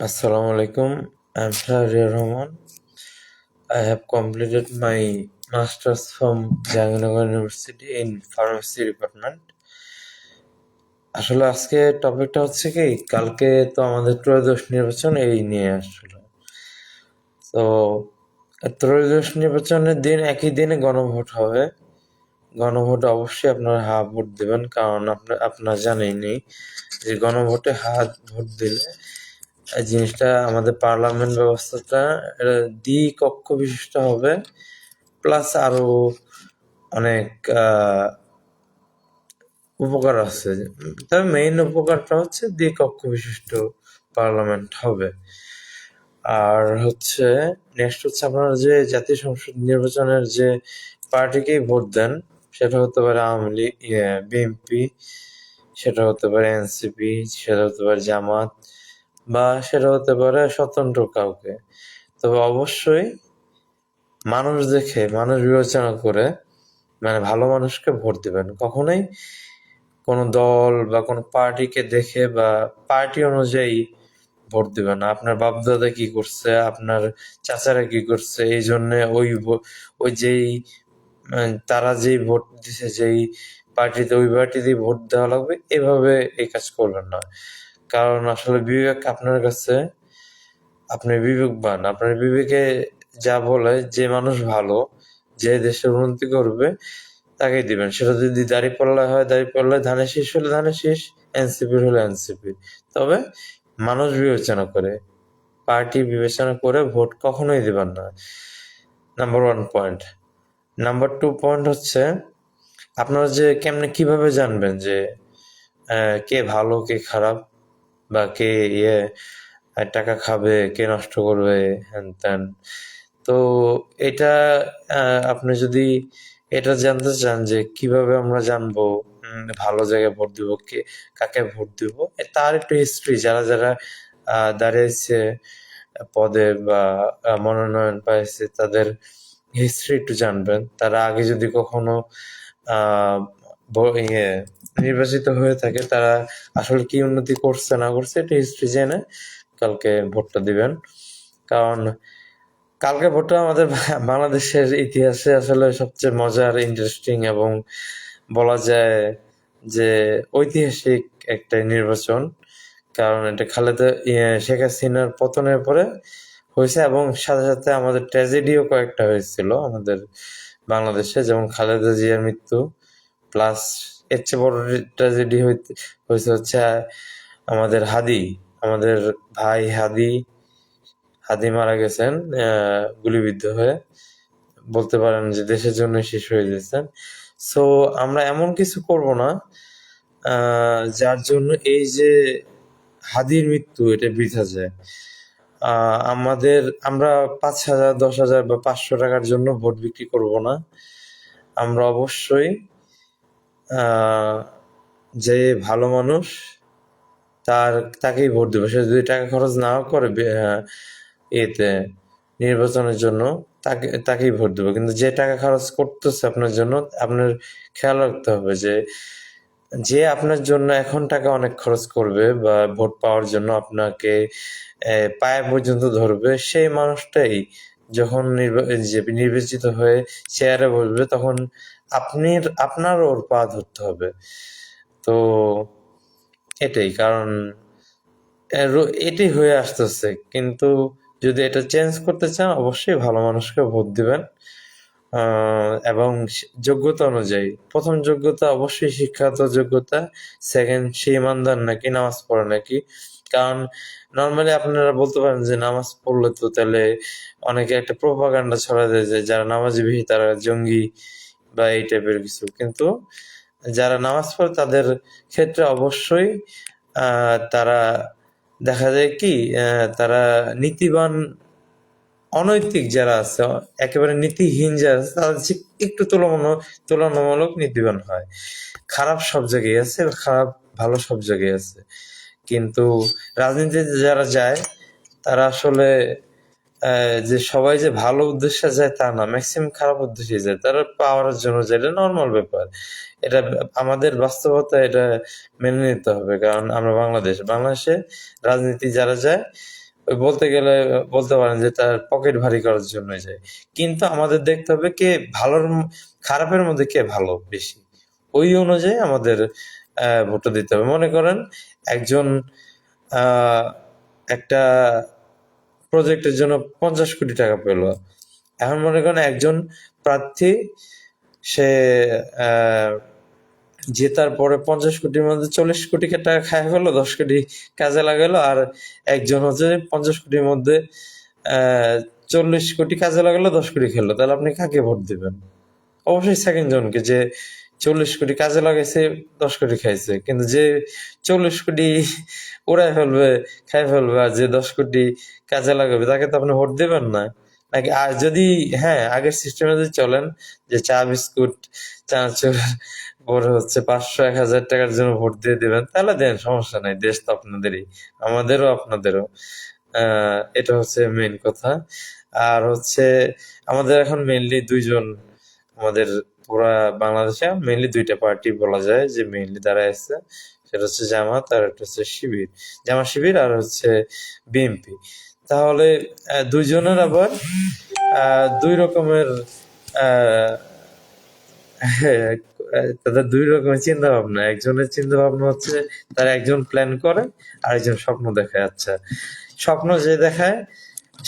Assalamu alaikum. I'm Shahriar Rahman. I have completed my master's from Jahangirnagar university in pharmacy department আসলে আজকে টপিকটা হচ্ছে কি, কালকে তো আমাদের ত্রয়োদশ নির্বাচন এই নিয়ে আসছিল তো ত্রয়োদশ নির্বাচনের দিন একই দিনে গণভোট হবে গণভোটে অবশ্যই আপনারা হা ভোট দেবেন, কারণ আপনার আপনারা জানেনই যে গণভোটে হা ভোট দিলে এই জিনিসটা আমাদের পার্লামেন্ট ব্যবস্থাটা, এটা দ্বিকক্ষ বিশিষ্ট হবে, প্লাস আরও অনেক উপকার আছে। তবে মেইন উপকারটা হচ্ছে দ্বিকক্ষ বিশিষ্ট পার্লামেন্ট হবে। আর হচ্ছে নেক্সট হচ্ছে আপনারা যে জাতীয় সংসদ নির্বাচনের যে পার্টিকেই ভোট দেন, সেটা হতে পারে আওয়ামী লীগ বিএনপি, সেটা হতে পারে এনসিপি, সেটা হতে পারে জামাত বা সেটা হতে পারে স্বতন্ত্র কাউকে। তবে অবশ্যই মানুষ দেখে, মানুষ বিবেচনা করে মানে ভালো মানুষকে ভোট দিবেন। কখনোই কোনো দল বা কোনো পার্টিকে দেখে বা পার্টি অনুযায়ী ভোট দিবেন আপনার বাপদাদা কি করছে? আপনার চাচারা কি করছে? এই জন্য ওই ওই যেই তারা যেই ভোট দিছে, যেই পার্টিতে ওই পার্টিতে ভোট দেওয়া লাগবে, এভাবে এই কাজ করবেন না। কারণ আসলে বিবেক আপনার কাছে, আপনি বিবেকবান। আপনার বিবেকে যা বলে, যে মানুষ ভালো, যে দেশের উন্নতি করবে, তাকেই দিবেন। সেটা যদি দাড়ি পাল্লা হয়, দাড়ি পাল্লায় ধানের শীষ হলে ধানের শীষ এনসিপির হলে এনসিপি। তবে মানুষ বিবেচনা করে, পার্টি বিবেচনা করে ভোট কখনোই দিবেন না। Number one point number two point হচ্ছে, আপনারা যে কেমনে কীভাবে জানবেন যে কে ভালো, কে খারাপ? বা কে ইয়ে টাকা খাবে, কে নষ্ট করবে হ্যান ত্যান তো এটা আপনি যদি এটা জানতে চান যে কীভাবে আমরা জানব ভালো জায়গায় ভোট দিব, কে, কাকে ভোট দিব তার একটু হিস্ট্রি যারা যারা দাঁড়িয়েছে পদে বা মনোনয়ন পাইছে, তাদের হিস্ট্রি একটু জানবেন। তারা আগে যদি কখনো ইয়ে নির্বাচিত হয়ে থাকে তারা আসলে কি উন্নতি করছে না করছে এটা হিস্ট্রি জেনে কালকে ভোটটা দিবেন। কারণ কালকে ভোটটা আমাদের বাংলাদেশের ইতিহাসে আসলে সবচেয়ে মজার ইন্টারেস্টিং এবং বলা যায় যে ঐতিহাসিক একটা নির্বাচন। কারণ এটা খালেদা ইয়ে, শেখ হাসিনার পতনের পরে হয়েছে এবং সাথে সাথে আমাদের ট্র্যাজেডিও কয়েকটা হয়েছিল আমাদের বাংলাদেশে যেমন খালেদা জিয়ার মৃত্যু। প্লাস এর চেয়ে বড় ট্র্যাজেডি হয়েছে হচ্ছে, আমাদের হাদি, আমাদের ভাই হাদি হাদি মারা গেছেন গুলিবিদ্ধ হয়ে। বলতে পারেন যে দেশের জন্য শেষ হয়ে গেছেন। সো আমরা এমন কিছু করব না যার জন্য এই যে হাদির মৃত্যু, এটা বৃথা যায়। আমাদের, আমরা পাঁচ হাজার, দশ হাজার বা পাঁচশো টাকার জন্য ভোট বিক্রি করব না। আমরা অবশ্যই যে ভালো মানুষ, তার, তাকেই ভোট দেবে। সে যদি টাকা খরচ নাও করে এতে নির্বাচনের জন্য, তাকে, তাকেই ভোট দেবো। কিন্তু যে টাকা খরচ করতেছে আপনার জন্য, আপনার খেয়াল রাখতে হবে যে যে আপনার জন্য এখন টাকা অনেক খরচ করবে বা ভোট পাওয়ার জন্য আপনাকে পায়ে পর্যন্ত ধরবে, সেই মানুষটাই যখন নির্বাচিত হয়ে চেয়ারে বসবে, তখন আপনি আপনার ওর পা ধরতে হবে। তো এটাই, কারণ এটাই হয়ে আসতেছে। কিন্তু যদি এটা চেঞ্জ করতে চান, অবশ্যই ভালো মানুষকে ভোট দিবেন। এবং যোগ্যতা অনুযায়ী। প্রথম যোগ্যতা অবশ্যই শিক্ষাগত যোগ্যতা সেকেন্ড সে ইমানদার নাকি, নামাজ পড়ে নাকি কারণ নর্মালি আপনারা বলতে পারেন যে নামাজ পড়লে তো তাহলে অনেকে একটা প্রোপাগান্ডা ছড়া দেয় যে যারা নামাজি বেশি তারা জঙ্গি বা এই টাইপের কিছু। কিন্তু যারা নামাজ পড়ে তাদের ক্ষেত্রে অবশ্যই তারা দেখা যায় কি তারা নীতিবান, অনৈতিক যারা আছে, একেবারে নীতিহীন যারা আছে তাদের একটু তুলনামূলক তুলনামূলক নীতিবান হয়। খারাপ সব জায়গায় আছে, খারাপ ভালো সব জায়গায় আছে। কিন্তু রাজনীতিতে যারা যায়, তারা আসলে যে সবাই যে ভালো উদ্দেশ্যে যায় তা না ম্যাক্সিমাম খারাপ উদ্দেশ্যে যায়। তারা পাওয়ার জন্য যায়, এটা নর্মাল ব্যাপার। এটা আমাদের বাস্তবতা, এটা মেনে নিতে হবে। কারণ আমরা বাংলাদেশ, বাংলাদেশে রাজনীতি যারা যায়, ওই বলতে গেলে, বলতে পারেন যে তার পকেট ভারী করার জন্য যায়। কিন্তু আমাদের দেখতে হবে কে ভালোর, খারাপের মধ্যে কে ভালো বেশি। ওই অনুযায়ী আমাদের ভোটটা দিতে হবে। মনে করেন একজন একটা প্রজেক্টের জন্য পঞ্চাশ কোটি টাকা পেল। এখন মনে করেন একজন প্রার্থী, সে জেতার পরে পঞ্চাশ কোটির মধ্যে চল্লিশ কোটি টাকা খায় ফেলো দশ কোটি কাজে লাগালো, আর একজন হচ্ছে পঞ্চাশ কোটির মধ্যে চল্লিশ কোটি কাজে লাগালো, দশ কোটি খেলো তাহলে আপনি কাকে ভোট দিবেন? অবশ্যই সেকেন্ড জনকে, যে চল্লিশ কোটি কাজে লাগাইছে, দশ কোটি খাইছে। কিন্তু যে চল্লিশ কোটি উড়াই ফেলবে, খাই ফেলবে আর যে দশ কোটি কাজে লাগাবে, তাকে তো আপনি ভোট দেবেন না। নাকি আর যদি হ্যাঁ আগের সিস্টেমে যদি চলেন, যে চা, বিস্কুট চানাচুর পরে হচ্ছে পাঁচশো, এক হাজার টাকার জন্য ভোট দিয়ে দেবেন, তাহলে দেন, সমস্যা নাই, দেশ তো আপনাদেরই, আমাদেরও আপনাদেরও। এটা হচ্ছে মেইন কথা। আর হচ্ছে, আমাদের এখন মেনলি দুইজন আমাদের পুরা বাংলাদেশে মেইনলি দুইটা পার্টি বলা যায়, যে মেইনলি দাঁড়ায় আছে। সেটা হচ্ছে জামাত আর একটা হচ্ছে শিবির। জামাত শিবির আর হচ্ছে বিএনপি তাহলে দুইজনের আবার দুই রকমের তাদের দুই রকমের চিন্তা ভাবনা একজনের চিন্তা ভাবনা হচ্ছে তার একজন প্ল্যান করে আর একজন স্বপ্ন দেখায়। আচ্ছা স্বপ্ন যে দেখায়,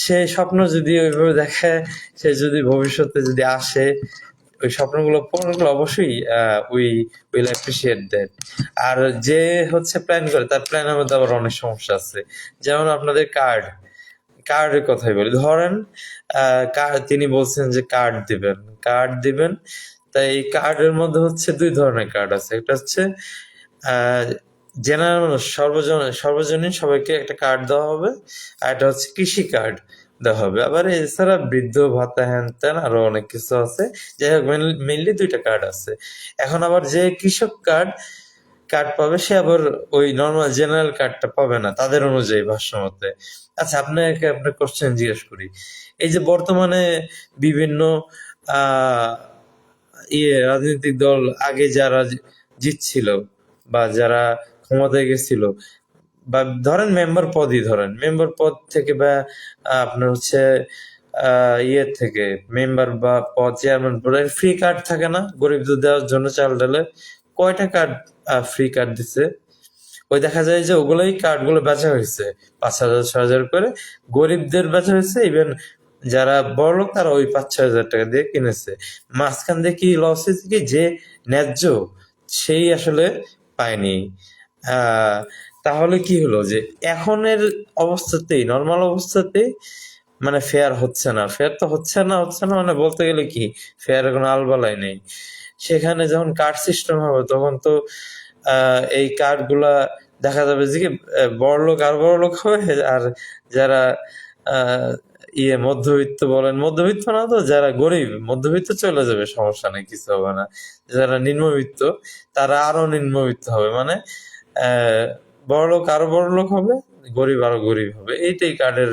সে স্বপ্ন যদি ওইভাবে দেখায়, সে যদি ভবিষ্যতে যদি আসে ওই স্বপ্নগুলো পূরণ করলে অবশ্যই উই উইল অ্যাপ্রিসিয়েট দ্যাট আর যে হচ্ছে প্ল্যান করে, তার প্ল্যানের মধ্যে আবার অনেক সমস্যা আছে। যেমন আপনাদের কার্ড কার্ডের কথাই বলি। ধরেন তিনি বলছেন যে কার্ড দিবেন। কার্ড দিবেন, তাই এই কার্ডের মধ্যে হচ্ছে দুই ধরনের কার্ড আছে। একটা হচ্ছে জেনারেল সর্বজন, সর্বজনীন সবাইকে একটা কার্ড দেওয়া হবে, আর একটা হচ্ছে কৃষি কার্ড দেওয়া হবে। আবার এছাড়া বৃদ্ধ ভাতা হ্যান ত্যান আরও অনেক কিছু আছে। যাই হোক মেনলি দুইটা কার্ড আছে। এখন আবার যে কৃষক কার্ড কার্ড পাবে সে আবার ওই নর্মাল জেনারেল কার্ডটা পাবে না, তাদের অনুযায়ী ভাষ্য মতে। আচ্ছা আপনাকে আপনার কোশ্চেন জিজ্ঞেস করি। এই যে বর্তমানে বিভিন্ন ইয়ে রাজনৈতিক দল আগে যারা জিতছিল বা যারা ক্ষমতায় গেছিল বা ধরেন মেম্বার পদই ধরেন মেম্বার পদ থেকে বা আপনার হচ্ছে ইয়ে থেকে মেম্বার বা পদ চেয়ারম্যান পদে ফ্রি কার্ড থাকে না গরিবদের দেওয়ার জন্য চাল ডালে। কয়টা কার্ড ফ্রি কার্ড দিছে? ওই দেখা যায় যে ওগুলোই কার্ডগুলো বেচা হয়েছে পাঁচ হাজার ছয় হাজার করে। গরিবদের বেচা হয়েছে ইভেন যারা বড় লোক তারা ওই পাঁচ ছয় হাজার টাকা দিয়ে কিনেছে। মাঝখান দিয়ে কি লস হয়েছে কি? যে ন্যায্য সেই আসলে পায়নি। আহ, তাহলে কি হলো যে এখনের অবস্থাতেই নর্মাল অবস্থাতেই মানে ফেয়ার হচ্ছে না। ফেয়ার তো হচ্ছে না হচ্ছে না মানে বলতে গেলে কি ফেয়ার কোনো আলবালাই নেই। সেখানে যখন কার্ড সিস্টেম হবে, তখন তো এই কার্ডগুলা দেখা যাবে যে বড় লোক আর বড় লোক হবে, আর যারা ইয়ে মধ্যবিত্ত বলেন, মধ্যবিত্ত না তো, যারা গরিব, মধ্যবিত্ত চলে যাবে, সমস্যা নেই, কিছু হবে না। যারা নিম্নবিত্ত, তারা আরও নিম্নবিত্ত হবে। মানে আহ, বড় লোক আরও বড় লোক হবে গরিব আরও গরিব হবে। এইটাই কার্ডের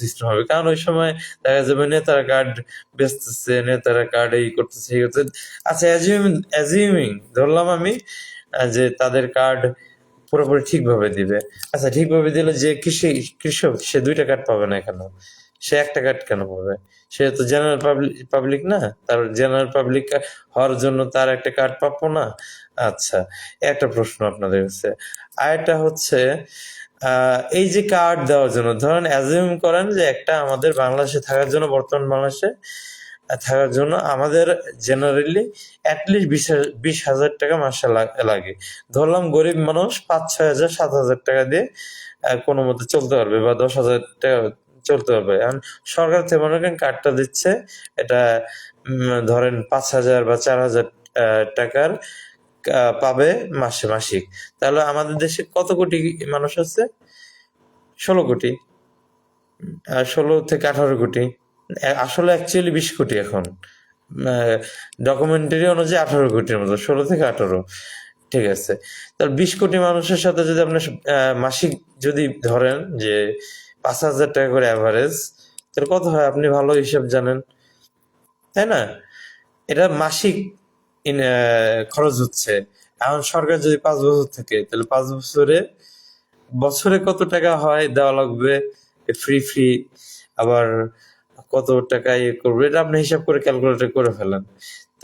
সিস্টেম হবে। কারণ ওই সময় দেখা যাবে নেতারা কার্ড বেচতেছে নেতারা কার্ড এই করতেছে এই করতেছে। আচ্ছা অ্যাজিউমিং ধরলাম আমি যে তাদের কার্ড পুরোপুরি ঠিকভাবে দিবে। আচ্ছা ঠিকভাবে দিলে যে কৃষি কৃষক সে দুইটা কার্ড পাবে না কেন সে একটা কার্ড কেন পাবে? সে তো জেনারেল পাবলিক পাবলিক না। তার জেনারেল পাবলিক হওয়ার জন্য তার একটা কার্ড পাবো না? আচ্ছা একটা প্রশ্ন আপনাদের কাছে। আর একটা হচ্ছে এই যে কার্ড দেওয়ার জন্য, ধরেন অ্যাজিউম করেন যে একটা আমাদের বাংলাদেশে থাকার জন্য, বর্তমান বাংলাদেশে থাকার জন্য আমাদের জেনারেলি অ্যাটলিস্ট বিশ বিশ হাজার টাকা মাসে লাগে। ধরলাম গরিব মানুষ পাঁচ, ছয় হাজার, সাত হাজার টাকা দিয়ে কোনো মতে চলতে পারবে বা দশ হাজার টাকা চলতে পারবে এখন সরকার থেকে মনে করেন কার্ডটা দিচ্ছে, এটা ধরেন পাঁচ হাজার বা চার হাজার টাকার পাবে মাসে মাসিক। তাহলে আমাদের দেশে কত কোটি মানুষ আছে? ষোলো কোটি। ষোলো থেকে আঠারো কোটি। আসলে অ্যাকচুয়ালি বিশ কোটি এখন। ডকুমেন্টারি অনুযায়ী আঠারো কোটির মতো, ষোলো থেকে আঠারো। ঠিক আছে। তাহলে বিশ কোটি মানুষের সাথে যদি আপনি মাসিক যদি ধরেন যে পাঁচ হাজার টাকা করে অ্যাভারেজ তাহলে কত হয়? আপনি ভালো হিসাব জানেন। তাই না? এটা মাসিক খরচ হচ্ছে। এখন সরকার যদি পাঁচ বছর থাকে, তাহলে পাঁচ বছরে বছরে কত টাকা হয় দেওয়া লাগবে? ফ্রি ফ্রি আবার কত টাকা ইয়ে করবে? এটা আপনি হিসাব করে ক্যালকুলেটর করে ফেলেন।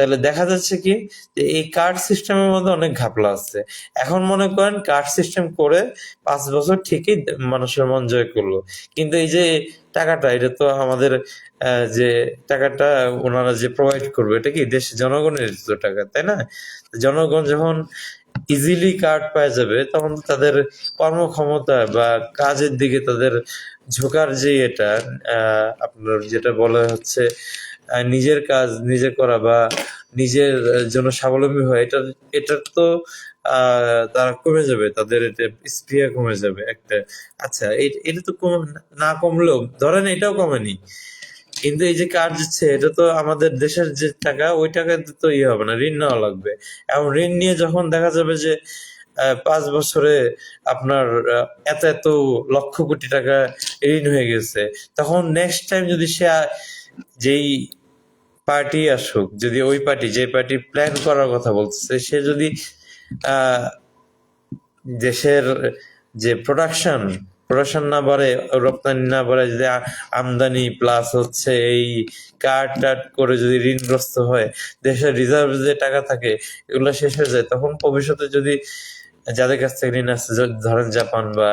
তাহলে দেখা যাচ্ছে কি যে এই কার্ড সিস্টেমের মধ্যে অনেক ঘাপলা আছে। এখন মনে করেন কার্ড সিস্টেম করে পাঁচ বছর ঠিকই মানুষের মন জয় করল। কিন্তু এই যে টাকাটা, এটা তো আমাদের যে টাকাটা ওনারা যে প্রোভাইড করবে, এটা কি দেশ জনগণের তো টাকা, তাই না? জনগণ যখন ইজিলি কার্ড পাওয়া যাবে, তখন তাদের কর্মক্ষমতা বা কাজের দিকে তাদের ঝোঁকার যে এটা আপনার যেটা বলা হচ্ছে নিজের কাজ নিজে করা বা নিজের জন্য স্বাবলম্বী হয় এটা এটা তো তারা কমে যাবে, তাদের এটা কমে যাবে একটা। আচ্ছা এটা তো না কমলেও, ধরেন এটাও কমেনি। কিন্তু এই যে কার্ড দিচ্ছে এটা তো আমাদের দেশের যে টাকা, ওই টাকাতে তো ইয়ে হবে না, ঋণ নেওয়া লাগবে। এবং ঋণ নিয়ে যখন দেখা যাবে যে পাঁচ বছরে আপনার এত এত লক্ষ কোটি টাকা ঋণ হয়ে গেছে, তখন নেক্সট টাইম যদি সে, যেই পার্টি আসুক, যদি ওই পার্টি, যে পার্টি প্ল্যান করার কথা বলতেছে, সে যদি দেশের যে প্রোডাকশন প্রোডাকশন না বাড়ে, রপ্তানি না বাড়ে, যদি আমদানি প্লাস হচ্ছে এই কার্ড টাট করে যদি ঋণগ্রস্ত হয়, দেশের রিজার্ভ যে টাকা থাকে, এগুলো শেষ হয়ে যায়, তখন ভবিষ্যতে যদি যাদের কাছ থেকে ঋণ আসছে, ধরেন জাপান বা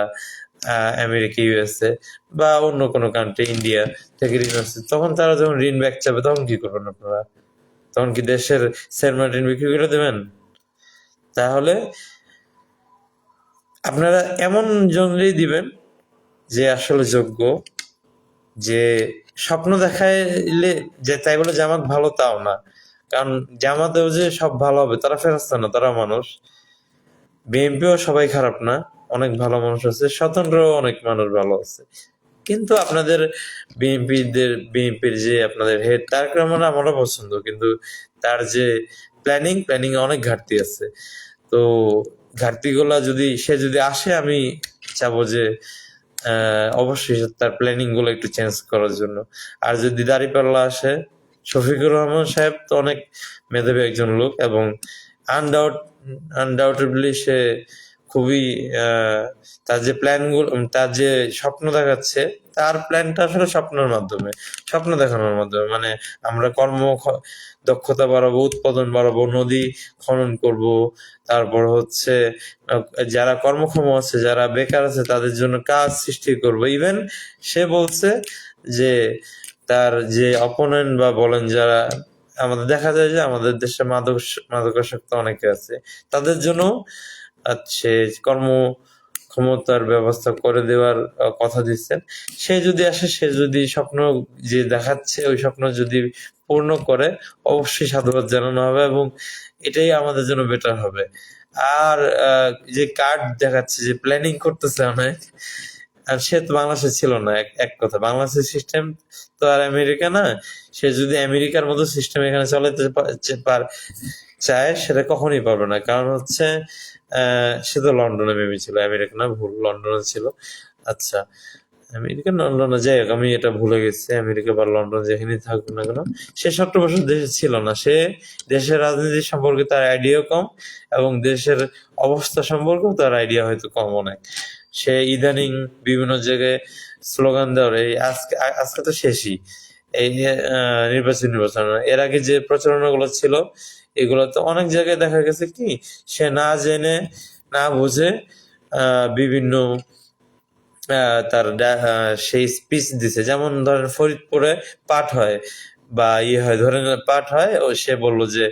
আমেরিকা ইউএসএ বা অন্য কোনো কান্ট্রি ইন্ডিয়া থেকে ঋণ আসছে, তখন তারা যখন ঋণ ব্যাক চাবে তখন কি করবেন আপনারা? তখন কি দেশের শেয়ার মার্কেট বিক্রি করে দেবেন? তাহলে আপনারা এমন জনরেই দিবেন যে আসলে যোগ্য, যে স্বপ্ন দেখাইলে যে তাই বলে জামাত ভালো তাও না। কারণ জামাতেও যে সব ভালো হবে, তারা ফেরস্তা না, তারা মানুষ। বিএনপিও সবাই খারাপ না। অনেক ভালো মানুষ আছে স্বতন্ত্র অনেক মানুষ ভালো আছে। কিন্তু আপনাদের বিএনপিদের, বিএনপির যে আপনাদের হেড তার রহমান আমারও পছন্দ, কিন্তু তার যে প্ল্যানিং প্ল্যানিং অনেক ঘাটতি আছে। তো ঘাটতিগুলা যদি, সে যদি আসে, আমি চাবো যে অবশ্যই তার প্ল্যানিংগুলো একটু চেঞ্জ করার জন্য। আর যদি দাঁড়িপাল্লা আসে, শফিকুর রহমান সাহেব তো অনেক মেধাবী একজন লোক এবং আনডাউট আনডাউটেবলি সে খুবই তার যে প্ল্যানগুলো তার যে স্বপ্ন দেখাচ্ছে, তার প্ল্যানটা আসলে স্বপ্নের মাধ্যমে, স্বপ্ন দেখানোর মাধ্যমে। মানে আমরা কর্ম দক্ষতা বাড়াবো, উৎপাদন বাড়াবো, নদী খনন করব, তারপর হচ্ছে যারা কর্মক্ষম আছে, যারা বেকার আছে, তাদের জন্য কাজ সৃষ্টি করব। ইভেন সে বলছে যে, তার যে অপোনেন্ট বা বলেন যারা, আমাদের দেখা যায় যে আমাদের দেশে মাদক মাদকাসক্ত অনেকে আছে। তাদের জন্য সে কর্ম ক্ষমতার ব্যবস্থা করে দেওয়ার কথা দিচ্ছেন। সে যদি আসে, সে যদি স্বপ্ন যে দেখাচ্ছে, ওই স্বপ্ন যদি পূর্ণ করে, অবশ্যই সাধুবাদ জানানো হবে এবং এটাই আমাদের জন্য বেটার হবে। আর যে কার্ড দেখাচ্ছে, যে প্ল্যানিং করতেছে অনেক, আর সে তো বাংলাদেশে ছিল না, এক কথা। বাংলাদেশের সিস্টেম তো আর আমেরিকা না, সে যদি আমেরিকার মতো সিস্টেম এখানে চালাতে চায়, সেটা কখনই পারবে না। কারণ হচ্ছে সে তো লন্ডনে ভেবেছিল, আমেরিকা না, ভুল, লন্ডনে ছিল। আচ্ছা আমেরিকা লন্ডনে, যাই হোক, আমি এটা ভুলে গেছি, আমেরিকা বা লন্ডন যেখানেই থাকুক না কেন, সে সত্তর বছর দেশে ছিল না। সে দেশের রাজনীতি সম্পর্কে তার আইডিয়াও কম এবং দেশের অবস্থা সম্পর্কেও তার আইডিয়া হয়তো কম অনেক। সে ইদানিং বিভিন্ন জায়গায় স্লোগান দেওয়ার, এই আজকে আজকে তো শেষই, এই নির্বাচন নির্বাচন। এর আগে যে প্রচারণাগুলো ছিল এগুলো তো অনেক জায়গায় দেখা গেছে কি, সে না জেনে, না বুঝে বিভিন্ন তার সেই স্পিচ দিছে। যেমন ধরেন ফরিদপুরে পাঠ হয় বা ইয়ে হয়, ধরেন পাঠ হয়, ও সে বলল যে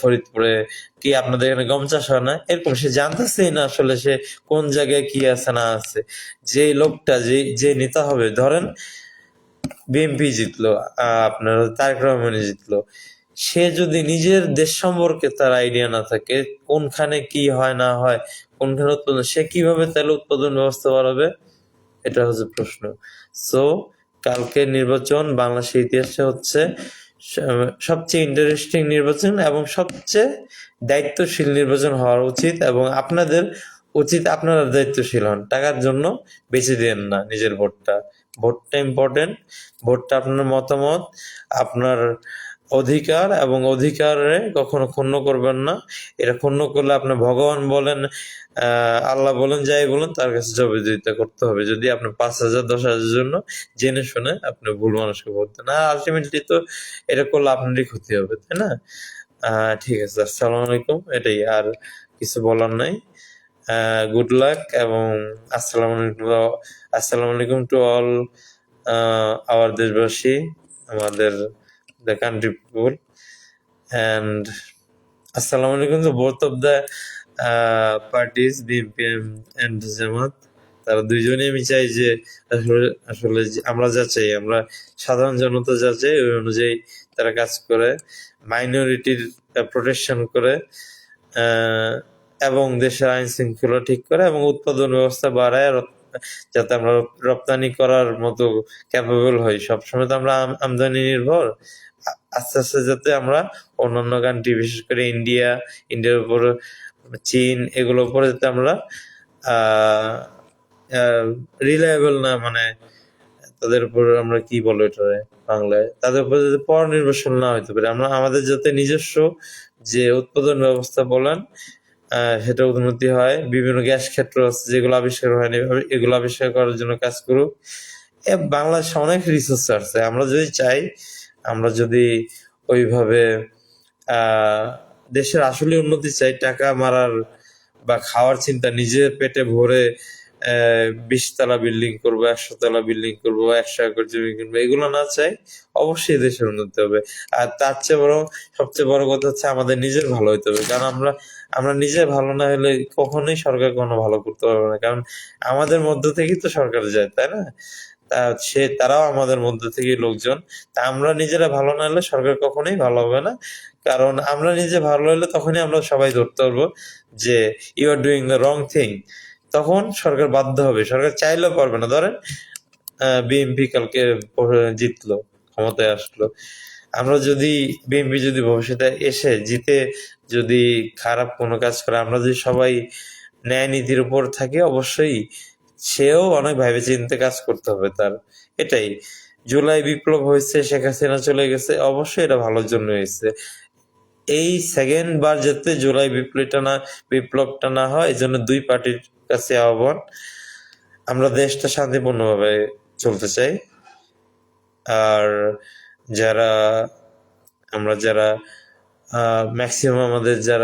ফরিদপুরে কি আপনাদের এখানে গম চাষ হয় না? এরকম সে জানতেছেই না আসলে সে কোন জায়গায় কি আছে, না আছে। যে লোকটা যে যে নেতা হবে, ধরেন বিএনপি জিতলো আপনার তারেক রহমান জিতলো। সে যদি নিজের দেশ সম্পর্কে তার আইডিয়া না থাকে, কোনখানে কি হয়, না হয়, কোনখানে উৎপাদন, সে কীভাবে তাহলে উৎপাদন ব্যবস্থা বাড়াবে? এটা হচ্ছে প্রশ্ন। সো কালকে নির্বাচন, বাংলাদেশের ইতিহাসে হচ্ছে সবচেয়ে ইন্টারেস্টিং নির্বাচন এবং সবচেয়ে দায়িত্বশীল নির্বাচন হওয়া উচিত এবং আপনাদের উচিত আপনারা দায়িত্বশীল হন। টাকার জন্য বেছে দেন না নিজের ভোটটা। ভোটটা ইম্পর্টেন্ট ভোটটা আপনার মতামত, আপনার অধিকার এবং অধিকারে কখনো ক্ষুণ্ণ করবেন না। এটা ক্ষুণ্ণ করলে আপনি ভগবান বলেন আল্লাহ বলেন, যাই বলেন, তার কাছে জবাবদিহিতা করতে হবে। যদি আপনি পাঁচ হাজার, দশ হাজারের জন্য জেনে শুনে আপনি ভুল মানুষকে বলতেন না আলটিমেটলি তো এটা করলে আপনারই ক্ষতি হবে, তাই না? ঠিক আছে, আসসালামু আলাইকুম, এটাই আর কিছু বলার নাই। গুড লাক এবং আসসালামু আলাইকুম আসসালামু আলাইকুম টু অল আওয়ার দেশবাসী, আমাদের দ্য কান্ট্রি পিপুল অ্যান্ড আসসালামু আলাইকুম to both of the parties BNP and Jamaat তারা দুইজনেই আমি চাই যে আসলে আসলে আমরা যা চাই, আমরা সাধারণ জনতা যা চাই, ওই অনুযায়ী তারা কাজ করে মাইনরিটির প্রোটেকশন করে এবং দেশের আইন শৃঙ্খলা ঠিক করে, এবং উৎপাদন ব্যবস্থা বাড়ায় যাতে আমরা রপ্তানি করার মতো ক্যাপেবল হই। সবসময় তো আমরা আম- আমদানি নির্ভর আস্তে আস্তে যাতে আমরা অন্যান্য কান্ট্রি, বিশেষ করে ইন্ডিয়া, ইন্ডিয়ার উপর চীন, এগুলোর উপরে যাতে আমরা রিলায়েবল না মানে তাদের উপর আমরা কি বলো এটা বাংলায়, তাদের উপর যাতে পর নির্ভরশীল না হইতে পারে। আমরা, আমাদের যাতে নিজস্ব যে উৎপাদন ব্যবস্থা বলেন সেটা উন্নতি হয়, বিভিন্ন গ্যাস ক্ষেত্র আছে যেগুলো আবিষ্কার হয়নি, এগুলো আবিষ্কার করার জন্য কাজ করুক। বাংলাদেশে অনেক রিসোর্স আছে। আমরা যদি চাই আমরা যদি ওইভাবে দেশের আসলে উন্নতি চাই, টাকা মারার বা খাওয়ার চিন্তা নিজের পেটে ভরে বিশ তলা বিল্ডিং করব, একশো তলা বিল্ডিং করব একশো একর জমি কিনবো, এগুলো না চাই অবশ্যই দেশের উন্নতি হবে। আর তার চেয়ে বড় সবচেয়ে বড় কথা হচ্ছে আমাদের নিজের ভালো হইতে হবে। কারণ আমরা আমরা নিজে ভালো না হলে কখনোই সরকার কোনো ভালো করতে পারবে না। কারণ আমাদের মধ্য থেকেই তো সরকার যায়, তাই না? সে, তারাও আমাদের মধ্যে থেকেই লোকজন। তা আমরা নিজেরা ভালো না হলে সরকার কখনোই ভালো হবে না। কারণ আমরা নিজে ভালো হলে তখনই আমরা সবাই ধরতে পারব যে you are doing the wrong thing তখন সরকার বাধ্য হবে। সরকার চাইলেও পারবে না। ধরেন বিএনপি কালকে জিতলো, ক্ষমতায় আসলো। আমরা যদি বিএনপি যদি ভবিষ্যতে এসে জিতে যদি খারাপ কোনো কাজ করে, আমরা যদি সবাই ন্যায় নীতির উপর থাকি, অবশ্যই সেও অনেক ভাবে চিন্তে কাজ করতে হবে তার। এটাই। জুলাই বিপ্লব হয়েছে, শেখ হাসিনা চলে গেছে, অবশ্যই এটা ভালোর জন্য হয়েছে। এই সেকেন্ড বার যাতে জুলাই বিপ্লবটা না বিপ্লবটা না হয় এই জন্য দুই পার্টির কাছে আহ্বান। আমরা দেশটা শান্তিপূর্ণভাবে চলতে চাই। আর যারা, আমরা যারা ম্যাক্সিমাম আমাদের যারা